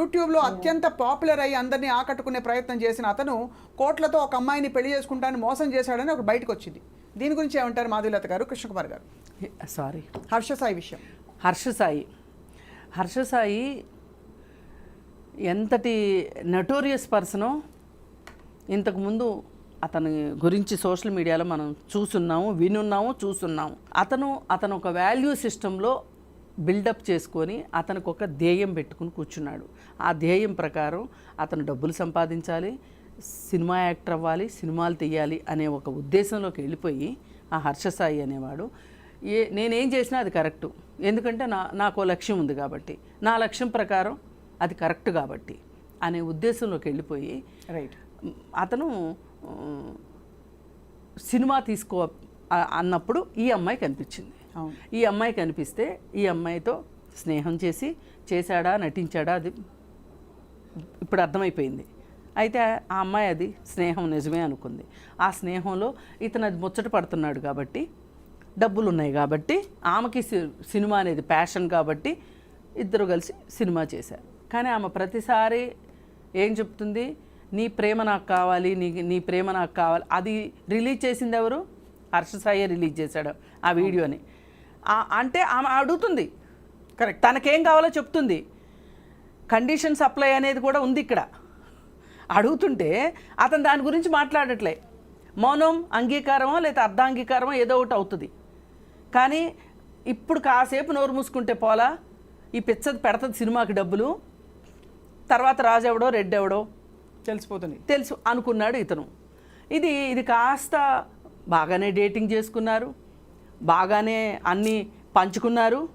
యూట్యూబ్లో అత్యంత పాపులర్ అయ్యి అందరినీ ఆకట్టుకునే ప్రయత్నం చేసిన అతను కోట్లతో ఒక అమ్మాయిని పెళ్ళి చేసుకుంటానని మోసం చేశాడని ఒక బయటకు వచ్చింది. దీని గురించి ఏమంటారు మాధవీలత గారు కృష్ణకుమార్ గారు? సారీ. హర్ష సాయి విషయం. హర్ష సాయి హర్ష సాయి ఎంతటి నటోరియస్ పర్సనో ఇంతకుముందు అతని గురించి సోషల్ మీడియాలో మనం చూస్తున్నాము వినున్నాము చూస్తున్నాము అతను అతను ఒక వాల్యూ సిస్టంలో బిల్డప్ చేసుకొని అతనికి ఒక ధ్యేయం పెట్టుకుని కూర్చున్నాడు. ఆ ధ్యేయం ప్రకారం అతను డబ్బులు సంపాదించాలి సినిమా యాక్టర్ అవ్వాలి సినిమాలు తీయాలి అనే ఒక ఉద్దేశంలోకి వెళ్ళిపోయి ఆ హర్షసాయి అనేవాడు ఏ నేనేం చేసినా అది కరెక్టు. ఎందుకంటే నా నాకు లక్ష్యం ఉంది కాబట్టి. నా లక్ష్యం ప్రకారం అది కరెక్ట్ కాబట్టి. అనే ఉద్దేశంలోకి వెళ్ళిపోయి రైట్. అతను సినిమా తీసుకో అన్నప్పుడు ఈ అమ్మాయి కనిపించింది. ఈ అమ్మాయి కనిపిస్తే ఈ అమ్మాయితో స్నేహం చేసి చేశాడా నటించాడా అది ఇప్పుడు అర్థమైపోయింది. అయితే ఆ అమ్మాయి అది స్నేహం నిజమే అనుకుంది. ఆ స్నేహంలో ఇతను అది ముచ్చట పడుతున్నాడు కాబట్టి డబ్బులు ఉన్నాయి కాబట్టి ఆమెకి సి- సినిమా అనేది ప్యాషన్ కాబట్టి ఇద్దరు కలిసి సినిమా చేశారు. కానీ ఆమె ప్రతిసారి ఏం చెప్తుంది? నీ ప్రేమ నాకు కావాలి నీ నీ ప్రేమ నాకు కావాలి. అది రిలీజ్ చేసింది ఎవరు? హర్ష సాయి రిలీజ్ చేశాడు ఆ వీడియోని. అంటే ఆమె అడుగుతుంది. కరెక్ట్ తనకేం కావాలో చెప్తుంది. కండిషన్ సప్లై అనేది కూడా ఉంది ఇక్కడ. అడుగుతుంటే అతను దాని గురించి మాట్లాడట్లే. మౌనం అంగీకారమో లేదా అర్ధాంగీకారమో ఏదో ఒకటి అవుతుంది. కానీ ఇప్పుడు కాసేపు నోరు మూసుకుంటే పోలా. ఈ పిచ్చది పెడతది సినిమాకి డబ్బులు. తర్వాత రాజెవడో రెడ్డెవడో తెలిసిపోతుంది. తెలుసు అనుకున్నాడు ఇతను. ఇది ఇది కాస్త బాగానే డేటింగ్ చేసుకున్నారు. బాగానే అన్నీ పంచుకున్నారు.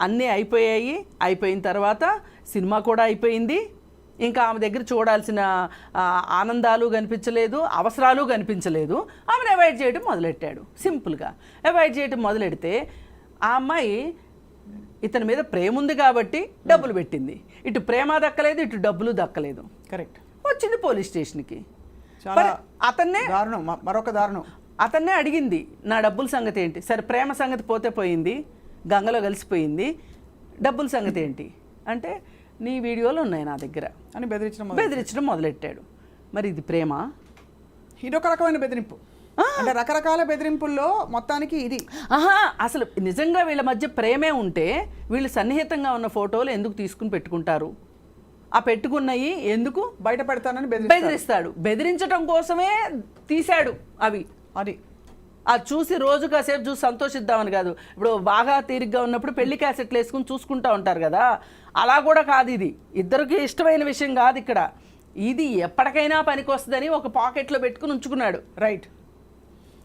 అన్నీ అయిపోయాయి. అయిపోయిన తర్వాత సినిమా కూడా అయిపోయింది. ఇంకా ఆమె దగ్గర చూడాల్సిన ఆనందాలు కనిపించలేదు అవసరాలు కనిపించలేదు. ఆమెను అవాయిడ్ చేయడం మొదలెట్టాడు. సింపుల్గా అవాయిడ్ చేయడం మొదలెడితే ఆ అమ్మాయి ఇతని మీద ప్రేమ ఉంది కాబట్టి డబ్బులు పెట్టింది. ఇటు ప్రేమ దక్కలేదు ఇటు డబ్బులు దక్కలేదు. కరెక్ట్. వచ్చింది పోలీస్ స్టేషన్కి. అతన్నే దారుణం. మరొక దారుణం. అతన్నే అడిగింది నా డబ్బుల సంగతి ఏంటి? సరే ప్రేమ సంగతి పోతే పోయింది గంగలో కలిసిపోయింది డబ్బుల సంగతి ఏంటి? అంటే నీ వీడియోలు ఉన్నాయి నా దగ్గర. అని బెదిరించడం బెదిరించడం మొదలెట్టాడు. మరి ఇది ప్రేమ? ఇదొక రకమైన బెదిరింపు. అంటే రకరకాల బెదిరింపుల్లో మొత్తానికి ఇది. ఆహా! అసలు నిజంగా వీళ్ళ మధ్య ప్రేమే ఉంటే వీళ్ళు సన్నిహితంగా ఉన్న ఫోటోలు ఎందుకు తీసుకుని పెట్టుకుంటారు? ఆ పెట్టుకున్నవి ఎందుకు? బయట పెడతానని బెదిరి బెదిరిస్తాడు. బెదిరించడం కోసమే తీశాడు అవి. అది. అది చూసి రోజు కాసేపు చూసి సంతోషిద్దామని కాదు. ఇప్పుడు బాగా తీరిగ్గా ఉన్నప్పుడు పెళ్ళి క్యాసెట్లు వేసుకుని చూసుకుంటా ఉంటారు కదా. అలా కూడా కాదు ఇది. ఇద్దరికి ఇష్టమైన విషయం కాదు ఇక్కడ. ఇది ఎప్పటికైనా పనికి వస్తుందని ఒక పాకెట్లో పెట్టుకుని ఉంచుకున్నాడు. రైట్.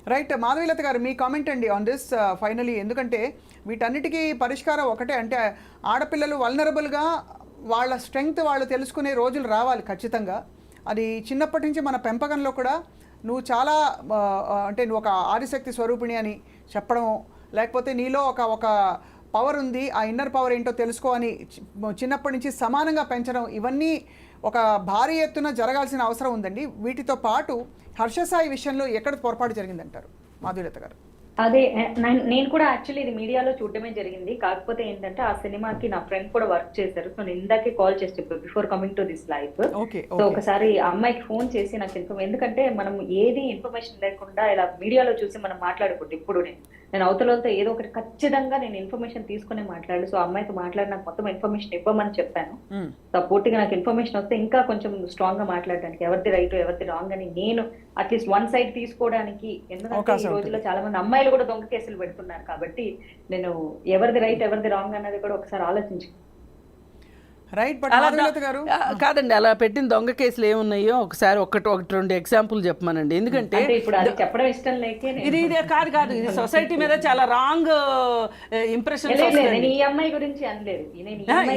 రైట్. మాధవీలత గారు మీ కామెంట్ అండి ఆన్ దిస్ ఫైనలీ ఎందుకంటే వీటన్నిటికీ పరిష్కారం ఒకటే. అంటే ఆడపిల్లలు వల్నరబుల్గా వాళ్ళ స్ట్రెంగ్త్ వాళ్ళు తెలుసుకునే రోజులు రావాలి ఖచ్చితంగా. అది చిన్నప్పటి నుంచి మన పెంపకంలో కూడా నువ్వు చాలా అంటే నువ్వు ఒక ఆదిశక్తి స్వరూపిణి అని చెప్పడం లేకపోతే నీలో ఒక ఒక పవర్ ఉంది ఆ ఇన్నర్ పవర్ ఏంటో తెలుసుకో అని చిన్నప్పటి నుంచి సమానంగా పెంచడం ఇవన్నీ ఒక భారీ ఎత్తున జరగాల్సిన అవసరం ఉందండి. వీటితో పాటు హర్షసాయి విషయంలో ఎక్కడ పొరపాటు జరిగిందంటారు? మాధుర్యత గారు. అదే నేను కూడా యాక్చువల్లీ ఇది మీడియాలో చూడడమే జరిగింది. కాకపోతే ఏంటంటే ఆ సినిమాకి నా ఫ్రెండ్ కూడా వర్క్ చేశారు. సో నేను ఇందాకే కాల్ చేసి చెప్పాను before coming to this life so ఒకసారి అమ్మాయికి ఫోన్ చేసి నాకు ఇన్ఫర్మ్ ఎందుకంటే మనం ఏది ఇన్ఫర్మేషన్ లేకుండా ఇలా మీడియాలో చూసి మనం మాట్లాడకూడదు ఇప్పుడు నేను నేను అవతలతో ఏదో ఒకటి ఖచ్చితంగా నేను ఇన్ఫర్మేషన్ తీసుకునే మాట్లాడు. సో అమ్మాయితో మాట్లాడి నాకు మొత్తం ఇన్ఫర్మేషన్ ఇవ్వమని చెప్పాను. సో పూర్తిగా నాకు ఇన్ఫర్మేషన్ వస్తే ఇంకా కొంచెం స్ట్రాంగ్గా మాట్లాడడానికి ఎవరిది రైట్ ఎవరిది రాంగ్ అని నేను అట్లీస్ట్ వన్ సైడ్ తీసుకోవడానికి ఎందుకంటే ఈ రోజుల్లో చాలా మంది అమ్మాయిలు కూడా దొంగ కేసులు పెడుతున్నారు కాబట్టి నేను ఎవరిది రైట్ ఎవరిది రాంగ్ అన్నది కూడా ఒకసారి ఆలోచించు. రైట్ ఆ, కాదండి అలా పెట్టిన దొంగ కేసులు ఏమున్నాయో ఒకసారి ఒకటి ఒకటి రెండు ఎగ్జాంపుల్ చెప్పమనండి. ఎందుకంటే అంటే ఇప్పుడు అది చెప్పడం ఇష్టం ఇది ఇదే కాదు కాదు ఇది సొసైటీ మీద చాలా రాంగ్ ఇంప్రెషన్ ఈ అమ్మాయి గురించి అనలేదు.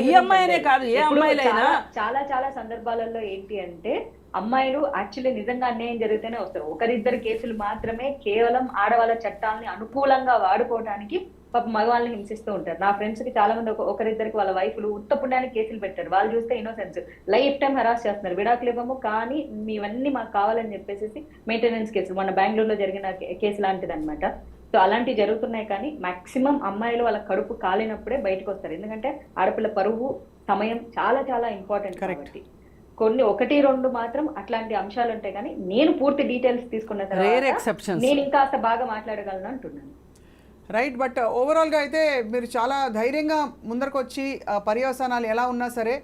ఈ అమ్మాయి అనలేదు. కాదు, ఏ అమ్మాయిలైనా. చాలా చాలా సందర్భాలలో ఏంటి అంటే అమ్మాయిలు యాక్చువల్లీ నిజంగా అన్యాయం జరిగితేనే వస్తారు. ఒకరిద్దరు కేసులు మాత్రమే కేవలం ఆడవాళ్ళ చట్టాలని అనుకూలంగా వాడుకోవడానికి పాప మగవాళ్ళని హింసిస్తూ ఉంటారు. నా ఫ్రెండ్స్కి చాలా మంది ఒక- ఒకరిద్దరికి వాళ్ళ వైఫ్లు ఉత్త పుణ్యానికి కేసులు పెట్టారు. వాళ్ళు చూస్తే ఇన్నోసెన్స్ లైఫ్ టైం హరాస్ చేస్తున్నారు. విడాకులు ఇవ్వము కానీ మీవన్నీ మాకు కావాలని చెప్పేసి మెయింటెనెన్స్ కేసులు మన బెంగళూరులో జరిగిన కేసు లాంటిది అనమాట సో అలాంటివి జరుగుతున్నాయి కానీ మాక్సిమం అమ్మాయిలు వాళ్ళ కడుపు కాలినప్పుడే బయటకు వస్తారు. ఎందుకంటే ఆడపిల్ల పరువు సమయం చాలా చాలా ఇంపార్టెంట్. కాబట్టి. కొన్ని ఒకటి రెండు మాత్రం అట్లాంటి అంశాలు ఉంటాయి కానీ నేను పూర్తి డీటెయిల్స్ తీసుకున్న తర్వాత. నేను ఇంకాస్త బాగా మాట్లాడగలను అంటున్నాను. రైట్ బట్ ఓవరాల్గా అయితే మీరు చాలా ధైర్యంగా ముందరకు వచ్చి పర్యవసానాలు ఎలా ఉన్నా సరే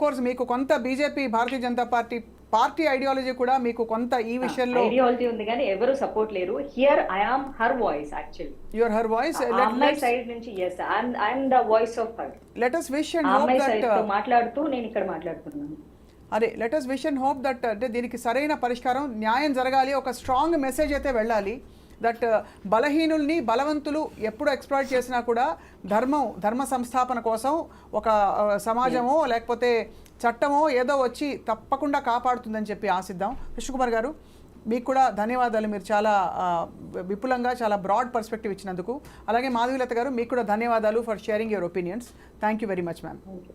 కోర్స్ మీకు కొంత BJP Bharatiya Janata party party ideology కూడా మీకు కొంత ఈ విషయంలో ఐడియాలజీ ఉంది కానీ ఎవరు సపోర్ట్ లేరు. Here I am her voice actually your her voice అమ్మాయి సైడ్ నుంచి yes I'm the voice of her let us wish and hope that మాట్లాడుతూ నేను ఇక్కడ మాట్లాడుతున్నాను. అదే let us wish and hope that అంటే దీనికి సరైన పరిష్కారం న్యాయం జరగాలి ఒక స్ట్రాంగ్ మెసేజ్ అయితే వెళ్ళాలి దట్ బలహీనుల్ని బలవంతులు ఎప్పుడు ఎక్స్ప్లాయిట్ చేసినా కూడా ధర్మం ధర్మ సంస్థాపన కోసం ఒక సమాజమో లేకపోతే చట్టమో ఏదో వచ్చి తప్పకుండా కాపాడుతుందని చెప్పి ఆశిద్దాం. కృష్ణకుమార్ గారు మీకు కూడా ధన్యవాదాలు. మీరు చాలా విపులంగా చాలా బ్రాడ్ పర్స్పెక్టివ్ ఇచ్చినందుకు. అలాగే మాధవీలత గారు మీకు కూడా ధన్యవాదాలు for sharing your opinions thank you very much ma'am thank you